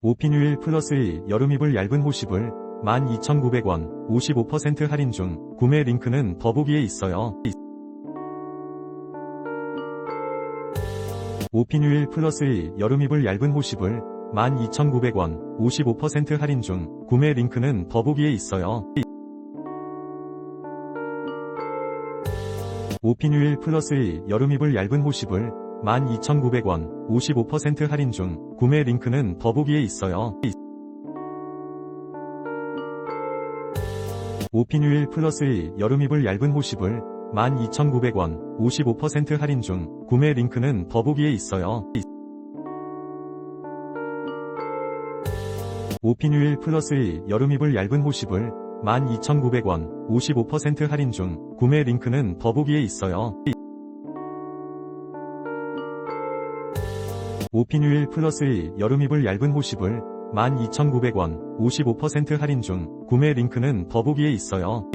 오피뉴일 플러스 1 여름 이불 얇은 호십을 12,900원 55% 할인 중 구매 링크는 더보기에 있어요. 오피뉴일 플러스 1 여름 이불 얇은 호십을 12,900원 55% 할인 중 구매 링크는 더보기에 있어요. 오피뉴일 플러스 1 여름 이불 얇은 호십을 12,900원 55% 할인 중 구매 링크는 더보기에 있어요. 오피뉴일 플러스 1 여름 이불 얇은 호십을 12,900원 55% 할인 중 구매 링크는 더보기에 있어요. 오피뉴일 플러스 1 여름 이불 얇은 호십을 12,900원 55% 할인 중 구매 링크는 더보기에 있어요. 오피뉴일 플러스 1 여름 이불 얇은 호십을 12,900원 55% 할인 중 구매 링크는 더보기에 있어요.